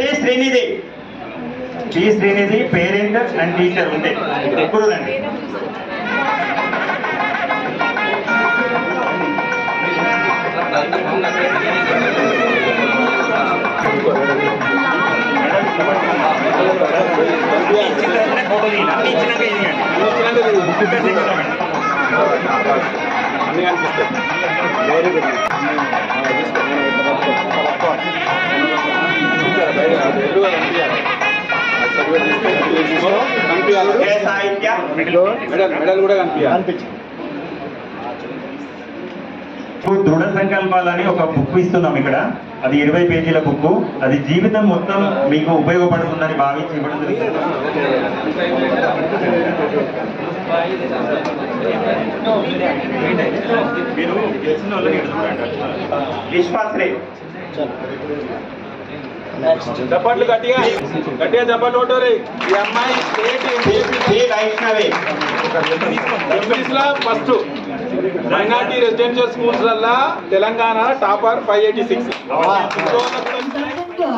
P Srinidhi. P Srinidhi parent? And teacher ఉంటే. ముగ్గురు రండి. ఫోటో తీయాలి ఇచ్చినాక అన్ని కనిపిస్తాయి. మెడల్ మెడల్ కూడా కనిపించాలి దృఢ సంకల్పాలని ఒక బుక్ ఇస్తున్నాం ఇక్కడ. అది ఇరవై పేజీల బుక్. అది జీవితం మొత్తం మీకు ఉపయోగపడుతుందని భావించి ఇవ్వడం జరుగుతుంది. మీరు చప్పట్లు గట్టిగా గట్టిగా చప్పట్లు కొట్టారు ఈ అమ్మాయి స్టేట్ శ్రీ వైష్ణవి ఎంపీస్లో ఫస్ట్ మైనార్టీ రెసిడెన్షియల్ స్కూల్స్ వల్ల Telangana topper five eighty six to.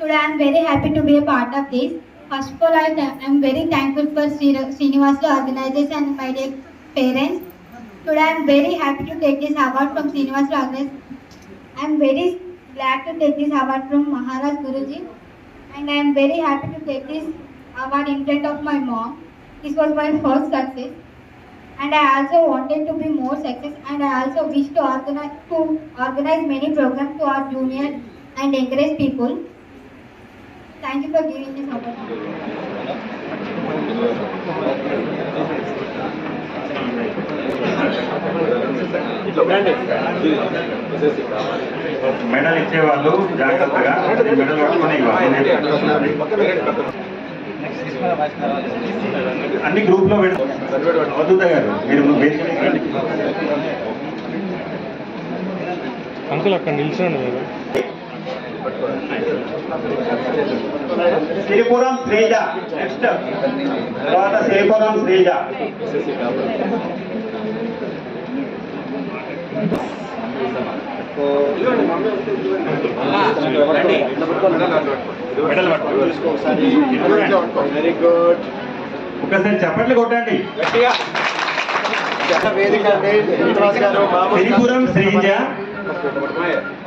Today I am very happy to be a part of this. First of all, I am very thankful for Sri- Srinivasa organization and my dear parents. Today I am very happy to take this award from Srinivasa organization. I am very glad to take this award from Maharaj Guruji and I am very happy to take this award in front of my mom. This was my first success and I also wanted to be more success and I also wish to organize to organize many programs to our junior and encourage people. Thank you for giving this opportunity. Medal ఇచ్చేవాళ్ళు జాగ్రత్తగా medal పట్టుకొని అన్ని గ్రూప్లో అవధూత గారు మీరు. Uncle అక్కడ నిల్చోండి మీరు. సిరిపురం శ్రీజ నెక్స్ట్. తర్వాత సిరిపురం శ్రీజ మెడల్ పట్టుకోండి. వెరీ గుడ్ ఒకసారి చప్పట్లు కొట్టండి గట్టిగా వేదిక Siripuram Sreeja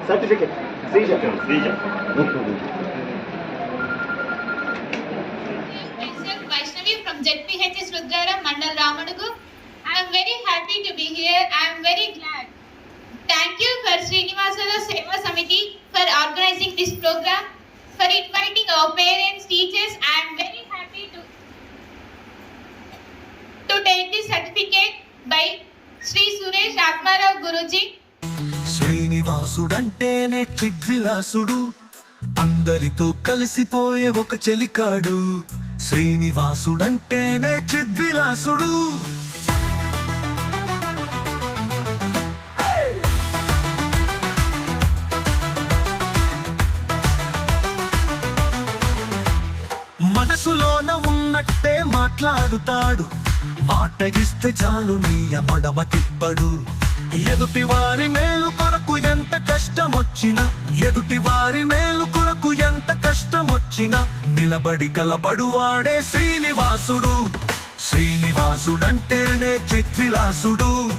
certificate Sreeja Sreeja from ZPHS Rudrara Mandal Ramadugu. I am very happy to be here. I am very glad. Thank you for Srinivasala Seva Samiti for organizing this program, for inviting our parents, teachers. I am very happy to to take this certificate by Sri Suresh Atmarao Guruji. శ్రీనివాసుడంటేనే చిద్విలాసుడు అందరితో కలిసిపోయే ఒక చెలికాడు శ్రీనివాసుడంటేనే చిద్విలాసుడు మనసులోన ఉన్నట్టే మాట్లాడుతాడు. మాటగిస్తే చాలు నీ మడమ తిప్పడు. ఎదుటి వారి మేలు కొరకు ఎంత కష్టం వచ్చినా ఎదుటి వారి మేలు కొరకు ఎంత కష్టం వచ్చినా నిలబడి కలబడువాడే శ్రీనివాసుడు. శ్రీనివాసుడంటేనే చిత్విలాసుడు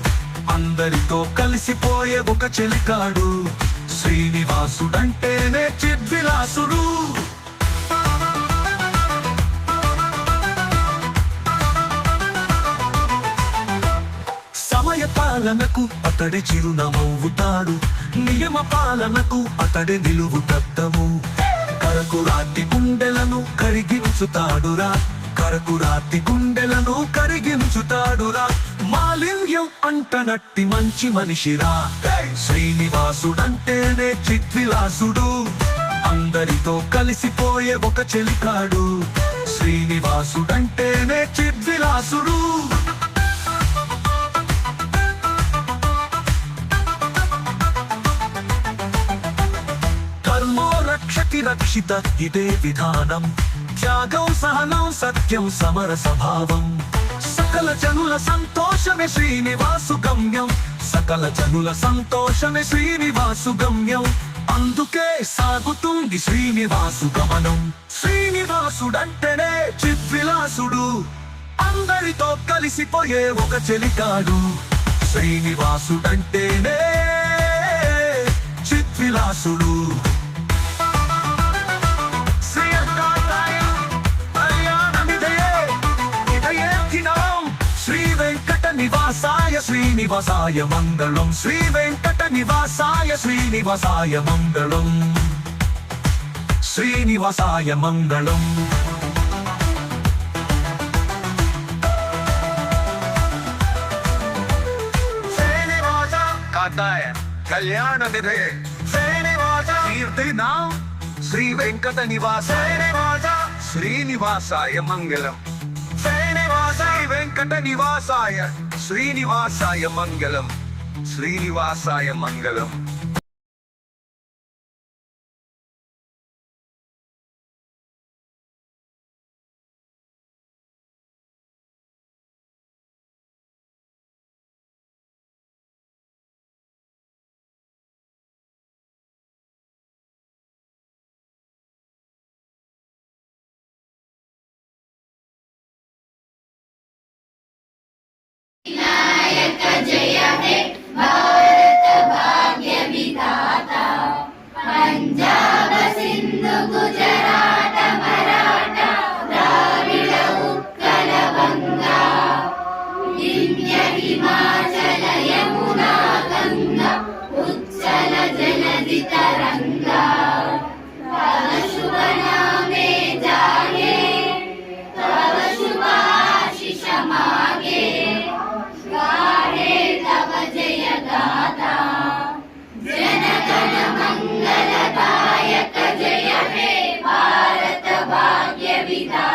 అందరితో కలిసిపోయే ఒక చెలికాడు. శ్రీనివాసుడంటేనే చిద్విలాసుడు. అతడి చిరునమవుతాడు. నియమ పాలనకు అతడి నిలువు దత్తము. కరకు రాతి గుండెలను కరిగించుతాడురా. కరకు రాతి గుండెలను కరిగించుతాడురా. మాలిన్యం అంటనట్టి మంచి మనిషిరా. శ్రీనివాసుడంటేనే చిత్విలాసుడు. అందరితో కలిసిపోయే ఒక చెలికాడు. శ్రీనివాసుడంటేనే చిద్విలాసుడు రక్షతి రక్షిత ఇదే విధానం త్యాగం సహనం సత్యం సమర స్వభావం సకల జనుల సంతోషమే శ్రీనివాసు గమ్యం సకల జనుల సంతోషమే శ్రీనివాసు గమ్యం అందుకే సాగుతుంది శ్రీనివాసు గమనం। శ్రీనివాసుడంటేనే చిద్విలాసుడు అందరితో కలిసిపోయే ఒక చెలికాడు। శ్రీనివాసుడంటేనే చిద్విలాసుడు ஸ்ரீனிவாசாய மங்களம் ஸ்ரீ வெங்கட நிவாசாய ஸ்ரீனிவாசாய மங்களம் ஸ்ரீனிவாசாய மங்களம் கல்யாண ஸ்ரீ வெங்கட நிவாசாய ஸ்ரீனிவாசாய மங்களம் ஸ்ரீ வெங்கட நிவாசாய ஸ்ரீனிவாசாய மங்களம் ஸ்ரீனிவாசாய மங்களம். శ్రీనివాస